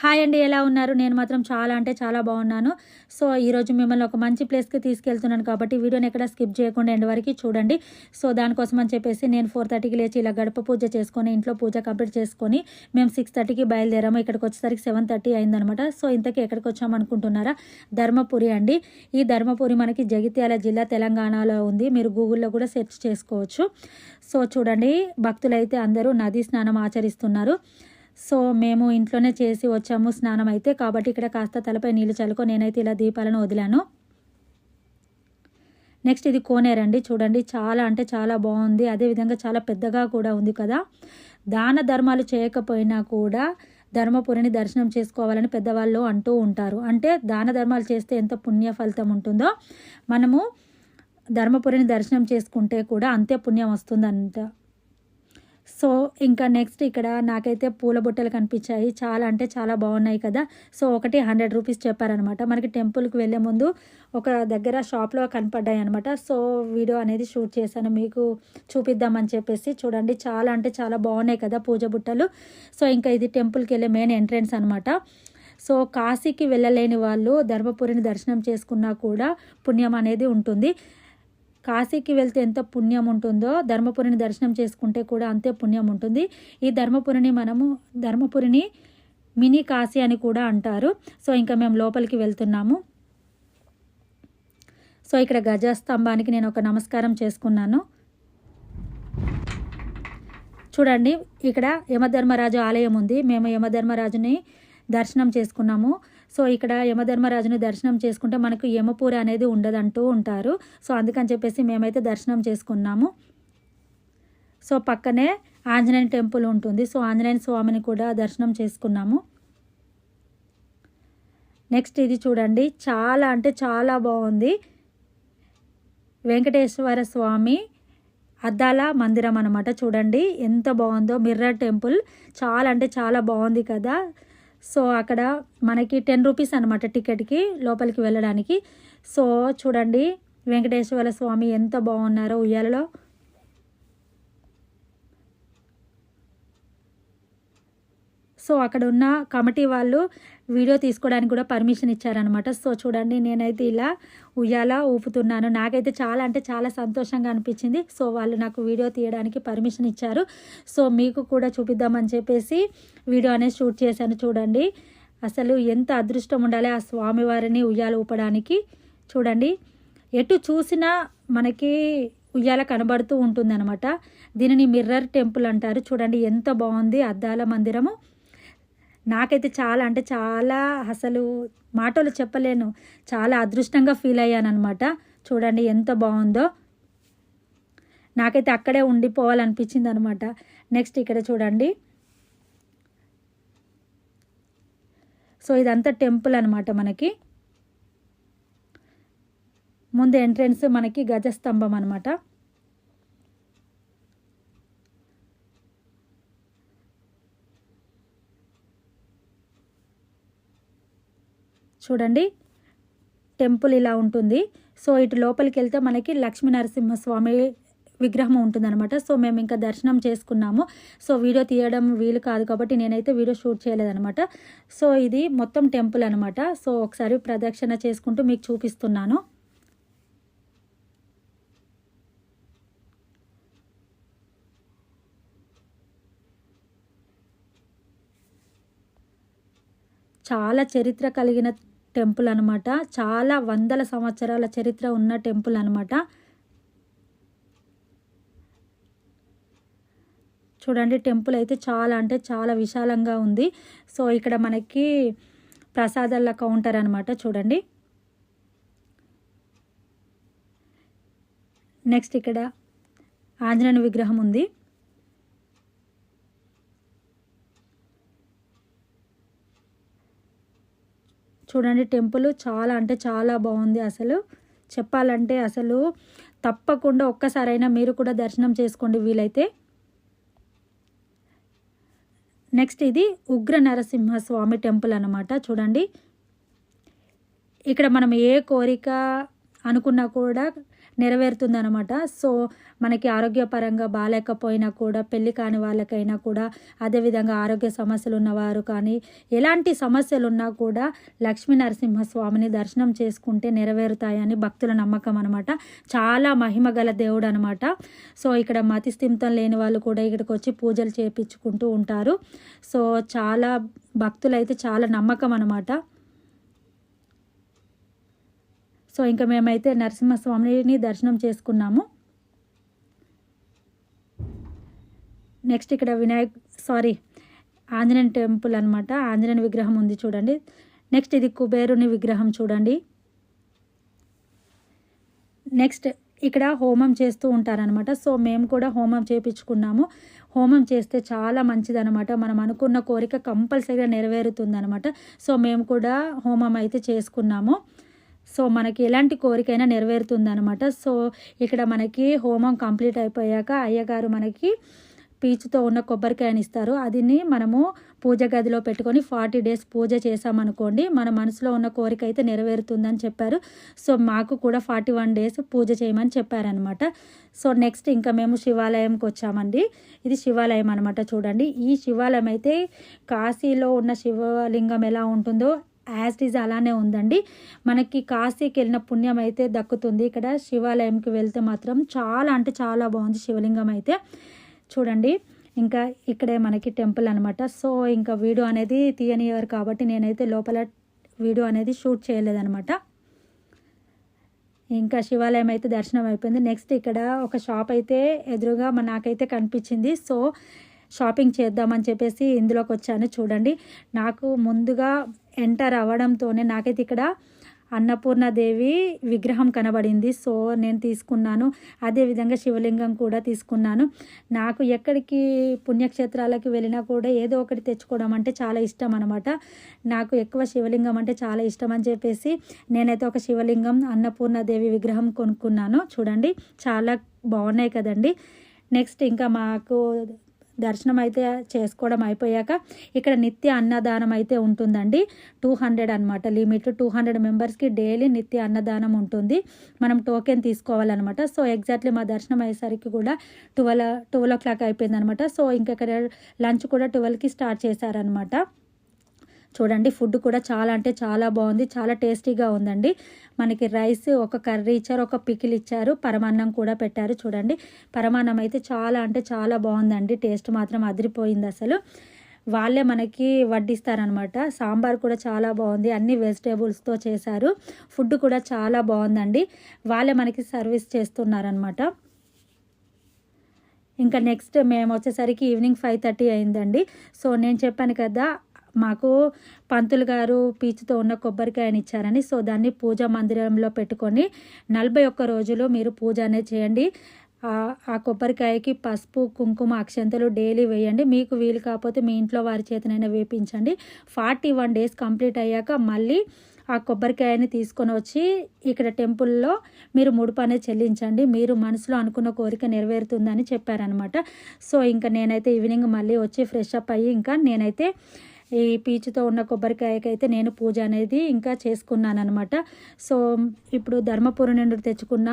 Hi అండి ఎలా ఉన్నారు? నేను మాత్రం చాలా అంటే చాలా బాగున్నాను. సో ఈరోజు మిమ్మల్ని ఒక మంచి ప్లేస్కి తీసుకెళ్తున్నాను కాబట్టి వీడియోని ఎక్కడ స్కిప్ చేయకుండా ఎండ్ వరకు చూడండి. సో దానికోసం అని చెప్పేసి నేను ఫోర్ థర్టీకి లేచి ఇలా గడప పూజ చేసుకొని ఇంట్లో పూజ కంప్లీట్ చేసుకొని మేము సిక్స్ థర్టీకి బయలుదేరాము. ఇక్కడికి వచ్చేసరికి సెవెన్ థర్టీ అయిందనమాట. సో ఇంతకీ ఎక్కడికి వచ్చామనుకుంటున్నారా ధర్మపురి అండి. ఈ ధర్మపురి మనకి జగిత్యాల జిల్లా తెలంగాణలో ఉంది. మీరు గూగుల్లో కూడా సెర్చ్ చేసుకోవచ్చు. సో చూడండి భక్తులైతే అందరూ నదీ స్నానం ఆచరిస్తున్నారు. సో మేము ఇంట్లోనే చేసి వచ్చాము స్నానం అయితే కాబట్టి ఇక్కడ కాస్త తలపై నీళ్ళు చల్లుకో నేనైతే ఇలా దీపాలను వదిలాను. నెక్స్ట్ ఇది కోనేరండి. చూడండి చాలా అంటే చాలా బాగుంది. అదేవిధంగా చాలా పెద్దగా కూడా ఉంది కదా. దాన ధర్మాలు చేయకపోయినా కూడా ధర్మపురిని దర్శనం చేసుకోవాలని పెద్దవాళ్ళు అంటూ ఉంటారు. అంటే దాన ధర్మాలు చేస్తే ఎంత పుణ్య ఫలితం ఉంటుందో మనము ధర్మపురిని దర్శనం చేసుకుంటే కూడా అంతే పుణ్యం వస్తుందంట. సో ఇంకా నెక్స్ట్ ఇక్కడ నాకైతే పూల బుట్టలు కనిపించాయి. చాలా అంటే చాలా బాగున్నాయి కదా. సో ఒకటి హండ్రెడ్ రూపీస్ చెప్పారనమాట మనకి టెంపుల్కి వెళ్ళే ముందు ఒక దగ్గర షాప్లో కనపడ్డాయి అనమాట సో వీడియో అనేది షూట్ చేశాను. మీకు చూపిద్దామని చెప్పేసి చూడండి. చాలా అంటే చాలా బాగున్నాయి కదా పూజ బుట్టలు. సో ఇంకా ఇది టెంపుల్కి వెళ్ళే మెయిన్ ఎంట్రెన్స్ అనమాట సో కాశీకి వెళ్ళలేని వాళ్ళు ధర్మపురిని దర్శనం చేసుకున్నా కూడా పుణ్యం అనేది ఉంటుంది. కాశీకి వెళ్తే ఎంత పుణ్యం ఉంటుందో ధర్మపురిని దర్శనం చేసుకుంటే కూడా అంతే పుణ్యం ఉంటుంది. ఈ ధర్మపురిని మనము ధర్మపురిని మినీ కాశీ అని కూడా అంటారు. సో ఇంకా మేము లోపలికి వెళ్తున్నాము. సో ఇక్కడ గజస్తంభానికి నేను ఒక నమస్కారం చేసుకున్నాను. చూడండి ఇక్కడ యమధర్మరాజు ఆలయం ఉంది. మేము యమధర్మరాజుని దర్శనం చేసుకున్నాము. సో ఇక్కడ యమధర్మరాజుని దర్శనం చేసుకుంటే మనకు యమపూర అనేది ఉండదంటూ ఉంటారు. సో అందుకని చెప్పేసి మేమైతే దర్శనం చేసుకున్నాము. సో పక్కనే ఆంజనేయ టెంపుల్ ఉంటుంది. సో ఆంజనేయ స్వామిని కూడా దర్శనం చేసుకున్నాము. నెక్స్ట్ ఇది చూడండి. చాలా అంటే చాలా బాగుంది. వెంకటేశ్వర స్వామి అద్దాల మందిరం అనమాట చూడండి ఎంత బాగుందో మిర్రర్ టెంపుల్. చాలా అంటే చాలా బాగుంది కదా. సో అక్కడ మనకి టెన్ రూపీస్ అనమాట టికెట్కి లోపలికి వెళ్ళడానికి. సో చూడండి వెంకటేశ్వర స్వామి ఎంత బాగున్నారో ఉయ్యాలలో. సో అక్కడ ఉన్న కమిటీ వాళ్ళు వీడియో తీసుకోవడానికి కూడా పర్మిషన్ ఇచ్చారనమాట సో చూడండి నేనైతే ఇలా ఉయ్యాల ఊపుతున్నాను. నాకైతే చాలా అంటే చాలా సంతోషంగా అనిపించింది. సో వాళ్ళు నాకు వీడియో తీయడానికి పర్మిషన్ ఇచ్చారు. సో మీకు కూడా చూపిద్దామని చెప్పేసి వీడియో అనేది షూట్ చేశాను చూడండి. అసలు ఎంత అదృష్టం ఉండాలి ఆ స్వామివారిని ఉయ్యాల ఊపడానికి. చూడండి ఎటు చూసినా మనకి ఉయ్యాల కనబడుతూ ఉంటుందన్నమాట. దీనిని మిర్రర్ టెంపుల్ అంటారు. చూడండి ఎంత బాగుంది అద్దాల మందిరము. నాకైతే చాలా అంటే చాలా అసలు మాటలు చెప్పలేను. చాలా అదృష్టంగా ఫీల్ అయ్యాను అనమాట చూడండి ఎంత బాగుందో. నాకైతే అక్కడే ఉండిపోవాలనిపించింది అనమాట నెక్స్ట్ ఇక్కడ చూడండి. సో ఇదంతా టెంపుల్ అనమాట మనకి. ముందు ఎంట్రెన్స్ మనకి గజస్తంభం అనమాట చూడండి. టెంపుల్ ఇలా ఉంటుంది. సో ఇటు లోపలికి వెళ్తే మనకి లక్ష్మీ నరసింహస్వామి విగ్రహం ఉంటుందన్నమాట. సో మేము ఇంకా దర్శనం చేసుకున్నాము. సో వీడియో తీయడం వీలు కాదు కాబట్టి నేనైతే వీడియో షూట్ చేయలేదనమాట సో ఇది మొత్తం టెంపుల్ అనమాట సో ఒకసారి ప్రదక్షిణ చేసుకుంటూ మీకు చూపిస్తున్నాను. చాలా చరిత్ర కలిగిన టెంపుల్ అనమాట చాలా వందల సంవత్సరాల చరిత్ర ఉన్న టెంపుల్ అనమాట చూడండి టెంపుల్ అయితే చాలా అంటే చాలా విశాలంగా ఉంది. సో ఇక్కడ మనకి ప్రసాదాల కౌంటర్ అనమాట చూడండి. నెక్స్ట్ ఇక్కడ ఆంజనేయ విగ్రహం ఉంది. చూడండి టెంపుల్ చాలా అంటే చాలా బాగుంది అసలు. చెప్పాలంటే అసలు తప్పకుండా ఒక్కసారైనా మీరు కూడా దర్శనం చేసుకోండి వీలైతే. నెక్స్ట్ ఇది ఉగ్ర నరసింహస్వామి టెంపుల్ అనమాట చూడండి. ఇక్కడ మనం ఏ కోరిక అనుకున్నా కూడా నెరవేరుతుందనమాట సో మనకి ఆరోగ్యపరంగా బాగాలేకపోయినా కూడా పెళ్ళి కాని వాళ్ళకైనా కూడా అదేవిధంగా ఆరోగ్య సమస్యలు ఉన్నవారు కానీ ఎలాంటి సమస్యలు ఉన్నా కూడా లక్ష్మీ నరసింహస్వామిని దర్శనం చేసుకుంటే నెరవేరుతాయని భక్తుల నమ్మకం అనమాట చాలా మహిమ గల దేవుడు అనమాట సో ఇక్కడ మతిస్థిమితం లేని వాళ్ళు కూడా ఇక్కడికి వచ్చి పూజలు చేపించుకుంటూ ఉంటారు. సో చాలా భక్తులైతే చాలా నమ్మకం అనమాట సో ఇంకా మేమైతే నరసింహస్వామిని దర్శనం చేసుకున్నాము. నెక్స్ట్ ఇక్కడ వినాయక్ సారీ ఆంజనేయ టెంపుల్ అనమాట ఆంజనేయ విగ్రహం ఉంది చూడండి. నెక్స్ట్ ఇది కుబేరుని విగ్రహం చూడండి. నెక్స్ట్ ఇక్కడ హోమం చేస్తూ ఉంటారనమాట సో మేము కూడా హోమం చేపించుకున్నాము. హోమం చేస్తే చాలా మంచిదనమాట మనం అనుకున్న కోరిక కంపల్సరీగా నెరవేరుతుందనమాట సో మేము కూడా హోమం అయితే చేసుకున్నాము. సో మనకి ఎలాంటి కోరికైనా నెరవేరుతుందనమాట సో ఇక్కడ మనకి హోమం కంప్లీట్ అయిపోయాక అయ్యగారు మనకి పీచుతో ఉన్న కొబ్బరికాయని ఇస్తారు. అదిని మనము పూజ గదిలో పెట్టుకొని ఫార్టీ డేస్ పూజ చేసామనుకోండి మన మనసులో ఉన్న కోరిక అయితే నెరవేరుతుందని చెప్పారు. సో మాకు కూడా ఫార్టీ వన్ డేస్ పూజ చేయమని చెప్పారనమాట సో నెక్స్ట్ ఇంకా మేము శివాలయంకి వచ్చామండి. ఇది శివాలయం అనమాట చూడండి. ఈ శివాలయం అయితే కాశీలో ఉన్న శివలింగం ఎలా ఉంటుందో యాజ్ ఇట్ ఈజ్ అలానే ఉందండి. మనకి కాశీకి వెళ్ళిన పుణ్యం అయితే దక్కుతుంది. ఇక్కడ శివాలయంకి వెళ్తే మాత్రం చాలా అంటే చాలా బాగుంది శివలింగం అయితే. చూడండి. ఇంకా ఇక్కడే మనకి టెంపుల్ అనమాట సో ఇంకా వీడియో అనేది తీయనియరు కాబట్టి నేనైతే లోపల వీడియో అనేది షూట్ చేయలేదనమాట ఇంకా శివాలయం అయితే దర్శనం అయిపోయింది. నెక్స్ట్ ఇక్కడ ఒక షాప్ అయితే ఎదురుగా నాకైతే కనిపించింది. సో షాపింగ్ చేద్దామని చెప్పేసి ఇందులోకి వచ్చాను. చూడండి నాకు ముందుగా ఎంటర్ అవ్వడంతోనే నాకైతే ఇక్కడ అన్నపూర్ణదేవి విగ్రహం కనబడింది. సో నేను తీసుకున్నాను. అదేవిధంగా శివలింగం కూడా తీసుకున్నాను. నాకు ఎక్కడికి పుణ్యక్షేత్రాలకు వెళ్ళినా కూడా ఏదో ఒకటి తెచ్చుకోవడం అంటే చాలా ఇష్టం అనమాట నాకు ఎక్కువ శివలింగం అంటే చాలా ఇష్టం అని చెప్పేసి నేనైతే ఒక శివలింగం అన్నపూర్ణదేవి విగ్రహం కొనుక్కున్నాను. చూడండి చాలా బాగున్నాయి కదండి. నెక్స్ట్ ఇంకా మాకు దర్శనం అయితే చేసుకోవడం అయిపోయాక ఇక్కడ నిత్య అన్నదానం అయితే ఉంటుందండి. టూ హండ్రెడ్ అనమాట లిమిట్ టూ హండ్రెడ్ మెంబర్స్కి డైలీ నిత్య అన్నదానం ఉంటుంది. మనం టోకెన్ తీసుకోవాలన్నమాట. సో ఎగ్జాక్ట్లీ మా దర్శనం అయ్యేసరికి కూడా ట్వెల్వ్ ట్వెల్వ్ ఓ క్లాక్ అయిపోయింది అనమాట సో ఇంకా ఇక్కడ లంచ్ కూడా ట్వెల్వ్కి స్టార్ట్ చేశారనమాట చూడండి ఫుడ్ కూడా చాలా అంటే చాలా బాగుంది చాలా టేస్టీగా ఉందండి. మనకి రైస్ ఒక కర్రీ ఇచ్చారు ఒక పికిల్ ఇచ్చారు పరమాన్నం కూడా పెట్టారు చూడండి. పరమాన్నం అయితే చాలా అంటే చాలా బాగుందండి టేస్ట్ మాత్రం అదిరిపోయింది అసలు. వాళ్ళే మనకి వడ్డిస్తారనమాట. సాంబార్ కూడా చాలా బాగుంది అన్ని వెజిటేబుల్స్తో చేశారు. ఫుడ్ కూడా చాలా బాగుందండి వాళ్ళే మనకి సర్వీస్ చేస్తున్నారనమాట. ఇంకా నెక్స్ట్ మేము వచ్చేసరికి ఈవినింగ్ ఫైవ్ థర్టీ అయిందండి. సో నేను చెప్పాను కదా మాకు పంతులు గారు పీచుతో ఉన్న కొబ్బరికాయని ఇచ్చారని సో దాన్ని పూజా మందిరంలో పెట్టుకొని నలభై ఒక్క రోజులు మీరు పూజ అనేది చేయండి. ఆ కొబ్బరికాయకి పసుపు కుంకుమ అక్షంతలు డైలీ వేయండి. మీకు వీలు కాకపోతే మీ ఇంట్లో వారి చేతనైనా వేపించండి. ఫార్టీ వన్ డేస్ కంప్లీట్ అయ్యాక మళ్ళీ ఆ కొబ్బరికాయని తీసుకొని వచ్చి ఇక్కడ టెంపుల్లో మీరు ముడుపు అనేది చెల్లించండి. మీరు మనసులో అనుకున్న కోరిక నెరవేరుతుందని చెప్పారనమాట సో ఇంకా నేనైతే ఈవినింగ్ మళ్ళీ వచ్చి ఫ్రెష్ అప్ అయ్యి ఇంకా నేనైతే ఈ పీచుతో ఉన్న కొబ్బరికాయకైతే నేను పూజ అనేది ఇంకా చేసుకున్నాను అనమాట సో ఇప్పుడు ధర్మపురం నుండి తెచ్చుకున్న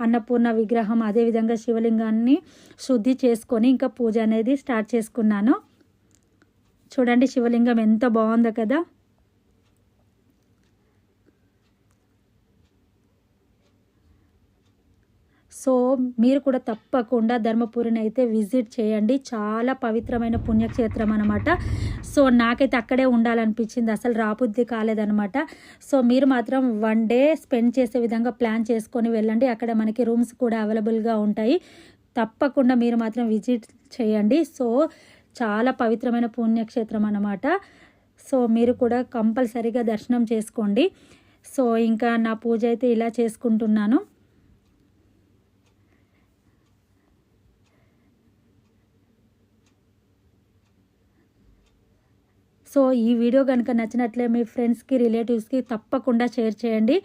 అన్నపూర్ణ విగ్రహం అదేవిధంగా శివలింగాన్ని శుద్ధి చేసుకొని ఇంకా పూజ అనేది స్టార్ట్ చేసుకున్నాను. చూడండి శివలింగం ఎంత బాగుందో కదా. సో మీరు కూడా తప్పకుండా ధర్మపురిని అయితే విజిట్ చేయండి. చాలా పవిత్రమైన పుణ్యక్షేత్రం అనమాట సో నాకైతే అక్కడే ఉండాలనిపించింది. అసలు రాబుద్ది కాలేదనమాట సో మీరు మాత్రం వన్ డే స్పెండ్ చేసే విధంగా ప్లాన్ చేసుకొని వెళ్ళండి. అక్కడ మనకి రూమ్స్ కూడా అవైలబుల్గా ఉంటాయి. తప్పకుండా మీరు మాత్రం విజిట్ చేయండి. సో చాలా పవిత్రమైన పుణ్యక్షేత్రం అన్నమాట. సో మీరు కూడా కంపల్సరీగా దర్శనం చేసుకోండి. సో ఇంకా నా పూజ అయితే ఇలా చేసుకుంటున్నాను. సో ఈ వీడియో కనుక నచ్చినట్లే మీ ఫ్రెండ్స్కి రిలేటివ్స్కి తప్పకుండా షేర్ చేయండి.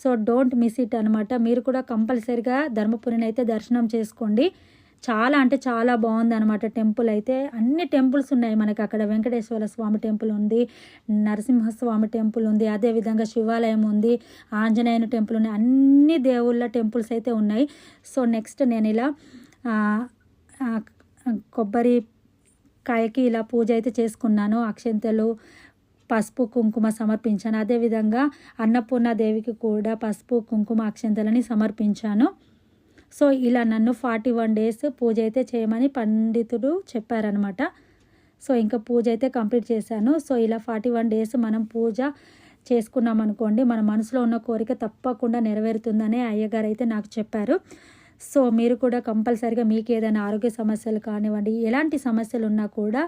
సో డోంట్ మిస్ ఇట్ అనమాట మీరు కూడా కంపల్సరిగా ధర్మపురిని అయితే దర్శనం చేసుకోండి. చాలా అంటే చాలా బాగుంది అనమాట టెంపుల్ అయితే. అన్ని టెంపుల్స్ ఉన్నాయి మనకి అక్కడ. వెంకటేశ్వర స్వామి టెంపుల్ ఉంది నరసింహస్వామి టెంపుల్ ఉంది అదేవిధంగా శివాలయం ఉంది ఆంజనేయుని టెంపుల్ ఉన్నాయి. అన్ని దేవుళ్ళ టెంపుల్స్ అయితే ఉన్నాయి. సో నెక్స్ట్ నేను ఇలా కొబ్బరి కాయకి ఇలా పూజ అయితే చేసుకున్నాను. అక్షంతలు పసుపు కుంకుమ సమర్పించాను. అదేవిధంగా అన్నపూర్ణ దేవికి కూడా పసుపు కుంకుమ అక్షంతలని సమర్పించాను. సో ఇలా నన్ను ఫార్టీ వన్ డేస్ పూజ అయితే చేయమని పండితుడు చెప్పారనమాట సో ఇంకా పూజ అయితే కంప్లీట్ చేశాను. సో ఇలా ఫార్టీ వన్ డేస్ మనం పూజ చేసుకున్నాం అనుకోండి మన మనసులో ఉన్న కోరిక తప్పకుండా నెరవేరుతుందని అయ్యగారు అయితే నాకు చెప్పారు. సో మీరు కూడా కంపల్సరిగా మీకు ఏదైనా ఆరోగ్య సమస్యలు కానివ్వండి ఎలాంటి సమస్యలు ఉన్నా కూడా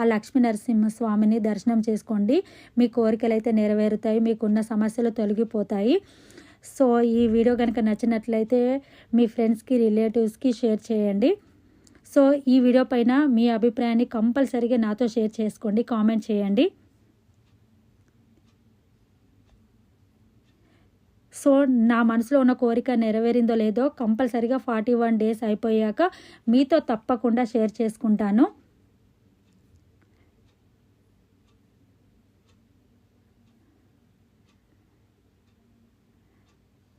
ఆ లక్ష్మీ నరసింహస్వామిని దర్శనం చేసుకోండి. మీ కోరికలు అయితే నెరవేరుతాయి మీకున్న సమస్యలు తొలగిపోతాయి. సో ఈ వీడియో కనుక నచ్చినట్లయితే మీ ఫ్రెండ్స్కి రిలేటివ్స్కి షేర్ చేయండి. సో ఈ వీడియో పైన మీ అభిప్రాయాన్ని కంపల్సరీగా నాతో షేర్ చేసుకోండి కామెంట్ చేయండి. సో నా మనసులో ఉన్న కోరిక నెరవేరిందో లేదో కంపల్సరిగా ఫార్టీ వన్ డేస్ అయిపోయాక మీతో తప్పకుండా షేర్ చేసుకుంటాను.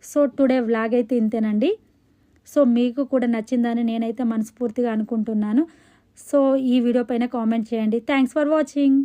సో టుడే వ్లాగ్ అయితే ఇంతేనండి. సో మీకు కూడా నచ్చిందని నేనైతే మనస్ఫూర్తిగా అనుకుంటున్నాను. సో ఈ వీడియో పైన కామెంట్ చేయండి. Thanks for watching.